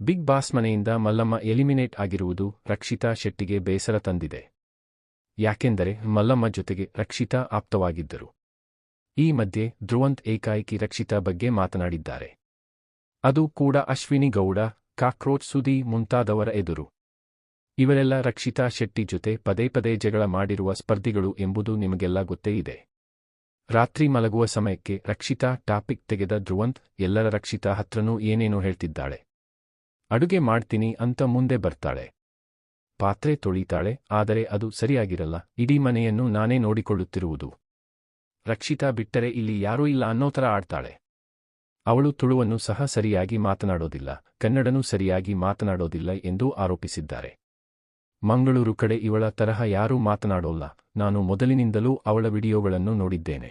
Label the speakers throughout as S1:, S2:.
S1: Big boss ಮನೆಯಿಂದ Mallamma eliminate ಆಗಿರುವುದು ರಕ್ಷಿತಾ ಶೆಟ್ಟಿಗೆ ಬೇಸರ ತಂದಿದೆ. ಯಾಕೆಂದರೆ ಮಲ್ಲಮ್ಮ ಜೊತೆಗೆ ರಕ್ಷಿತಾ ಆಪ್ತವಾಗಿದ್ದರು. ಈ ಮಧ್ಯೆ ಧ್ರುವಂತ್ ಏಕಾಏಕಿ ರಕ್ಷಿತಾ ಬಗ್ಗೆ ಮಾತನಾಡಿದ್ದಾರೆ. ಅದು ಕೂಡ ಅಶ್ವಿನಿ ಗೌಡ, ಕಾಕ್ರೋಚ್ ಸುದಿ ಮುಂತಾದವರ ಎದುರು. ಇವರೆಲ್ಲ ರಕ್ಷಿತಾ ಶೆಟ್ಟಿ ಜೊತೆ ಪದೇ ಪದೇ ಜಗಳ ಮಾಡಿರುವ ಸ್ಪರ್ಧಿಗಳು ಎಂಬುದು ನಿಮಗೆಲ್ಲ ಗೊತ್ತೇ ಇದೆ. ರಾತ್ರಿ ಮಲಗುವ ಸಮಯಕ್ಕೆ ರಕ್ಷಿತಾ ಟಾಪಿಕ್ ತೆಗೆದ ಧ್ರುವಂತ್, ಎಲ್ಲರ ರಕ್ಷಿತಾ ಹತ್ರನೂ ಏನೇನೋ ಹೇಳ್ತಿದ್ದಾಳೆ. ಅಡುಗೆ ಮಾಡ್ತೀನಿ ಅಂತ ಮುಂದೆ ಬರ್ತಾಳೆ. ಪಾತ್ರೆ ತೊಳಿತಾಳೆ, ಆದರೆ ಅದು ಸರಿಯಾಗಿರಲ್ಲ, ಇಡೀ ಮನೆಯನ್ನು ನಾನೇ ನೋಡಿಕೊಳ್ಳುತ್ತಿರುವುದು. ರಕ್ಷಿತಾ ಬಿಟ್ಟರೆ ಇಲ್ಲಿ ಯಾರೂ ಇಲ್ಲ ಅನ್ನೋ ಥರ ಆಡ್ತಾಳೆ. ಅವಳು ತುಳುವನ್ನು ಸಹ ಸರಿಯಾಗಿ ಮಾತನಾಡೋದಿಲ್ಲ, ಕನ್ನಡನೂ ಸರಿಯಾಗಿ ಮಾತನಾಡೋದಿಲ್ಲ ಎಂದು ಆರೋಪಿಸಿದ್ದಾರೆ. ಮಂಗಳೂರು ಕಡೆ ಇವಳ ತರಹ ಯಾರೂ ಮಾತನಾಡೋಲ್ಲ, ನಾನು ಮೊದಲಿನಿಂದಲೂ ಅವಳ ವಿಡಿಯೋಗಳನ್ನು ನೋಡಿದ್ದೇನೆ.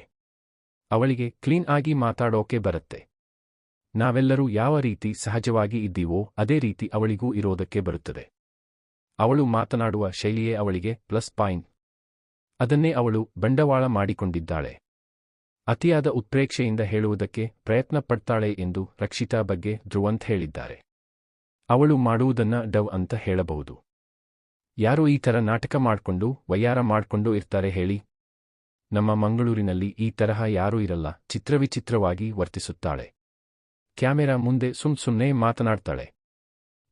S1: ಅವಳಿಗೆ ಕ್ಲೀನ್ ಆಗಿ ಮಾತಾಡೋಕೆ ಬರುತ್ತೆ. ನಾವೆಲ್ಲರೂ ಯಾವ ರೀತಿ ಸಹಜವಾಗಿ ಇದ್ದೀವೋ ಅದೇ ರೀತಿ ಅವಳಿಗೂ ಇರೋದಕ್ಕೆ ಬರುತ್ತದೆ. ಅವಳು ಮಾತನಾಡುವ ಶೈಲಿಯೇ ಅವಳಿಗೆ ಪ್ಲಸ್ ಪಾಯಿಂಟ್. ಅದನ್ನೇ ಅವಳು ಬಂಡವಾಳ ಮಾಡಿಕೊಂಡಿದ್ದಾಳೆ. ಅತಿಯಾದ ಉತ್ಪ್ರೇಕ್ಷೆಯಿಂದ ಹೇಳುವುದಕ್ಕೆ ಪ್ರಯತ್ನ ಪಡ್ತಾಳೆ ಎಂದು ರಕ್ಷಿತಾ ಬಗ್ಗೆ ಧ್ರುವಂತ್ ಹೇಳಿದ್ದಾರೆ. ಅವಳು ಮಾಡುವುದನ್ನ ಡವ್ ಅಂತ ಹೇಳಬಹುದು. ಯಾರು ಈ ಥರ ನಾಟಕ ಮಾಡ್ಕೊಂಡು, ವಯ್ಯಾರ ಮಾಡ್ಕೊಂಡು ಇರ್ತಾರೆ ಹೇಳಿ? ನಮ್ಮ ಮಂಗಳೂರಿನಲ್ಲಿ ಈ ತರಹ ಯಾರೂ ಇರಲ್ಲ, ಚಿತ್ರವಿಚಿತ್ರವಾಗಿ ವರ್ತಿಸುತ್ತಾಳೆ. ಕ್ಯಾಮೆರಾ ಮುಂದೆ ಸುಮ್ ಸುಮ್ನೆ ಮಾತನಾಡ್ತಾಳೆ.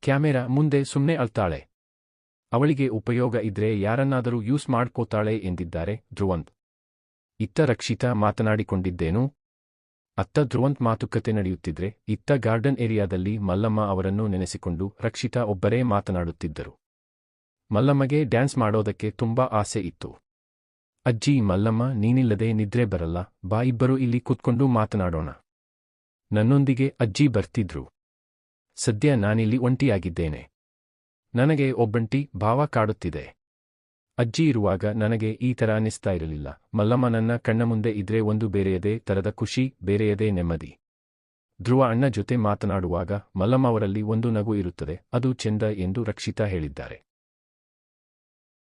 S1: ಕ್ಯಾಮೆರಾ ಮುಂದೆ ಸುಮ್ನೆ ಅಳ್ತಾಳೆ. ಅವಳಿಗೆ ಉಪಯೋಗ ಇದ್ರೆ ಯಾರನ್ನಾದರೂ ಯೂಸ್ ಮಾಡ್ಕೋತಾಳೆ ಎಂದಿದ್ದಾರೆ ಧ್ರುವಂತ್. ಇತ್ತ ರಕ್ಷಿತಾ ಮಾತನಾಡಿಕೊಂಡಿದ್ದೇನು? ಅತ್ತ ಧ್ರುವಂತ್ ಮಾತುಕತೆ ನಡೆಯುತ್ತಿದ್ರೆ ಇತ್ತ ಗಾರ್ಡನ್ ಏರಿಯಾದಲ್ಲಿ ಮಲ್ಲಮ್ಮ ಅವರನ್ನು ನೆನೆಸಿಕೊಂಡು ರಕ್ಷಿತಾ ಒಬ್ಬರೇ ಮಾತನಾಡುತ್ತಿದ್ದರು. ಮಲ್ಲಮ್ಮಗೆ ಡ್ಯಾನ್ಸ್ ಮಾಡೋದಕ್ಕೆ ತುಂಬಾ ಆಸೆ ಇತ್ತು. ಅಜ್ಜಿ ಮಲ್ಲಮ್ಮ ನೀನಿಲ್ಲದೆ ನಿದ್ರೆ ಬರಲ್ಲ, ಬಾ ಇಬ್ಬರು ಇಲ್ಲಿ ಕೂತ್ಕೊಂಡು ಮಾತನಾಡೋಣ. ನನ್ನೊಂದಿಗೆ ಅಜ್ಜಿ ಬರ್ತಿದ್ರು. ಸದ್ಯ ನಾನಿಲ್ಲಿ ಒಂಟಿಯಾಗಿದ್ದೇನೆ. ನನಗೆ ಒಬ್ಬಂಟಿ ಭಾವ ಕಾಡುತ್ತಿದೆ. ಅಜ್ಜಿ ಇರುವಾಗ ನನಗೆ ಈ ಥರ ಅನ್ನಿಸ್ತಾ ಇರಲಿಲ್ಲ. ಮಲ್ಲಮ್ಮ ನನ್ನ ಕಣ್ಣ ಮುಂದೆ ಇದ್ರೆ ಒಂದು ಬೇರೆಯದೇ ತರದ ಖುಷಿ, ಬೇರೆಯದೇ ನೆಮ್ಮದಿ. ಧ್ರುವ ಅಣ್ಣ ಜೊತೆ ಮಾತನಾಡುವಾಗ ಮಲ್ಲಮ್ಮ ಅವರಲ್ಲಿ ಒಂದು ನಗು ಇರುತ್ತದೆ. ಅದು ಚೆಂದ ಎಂದು ರಕ್ಷಿತಾ ಹೇಳಿದ್ದಾರೆ.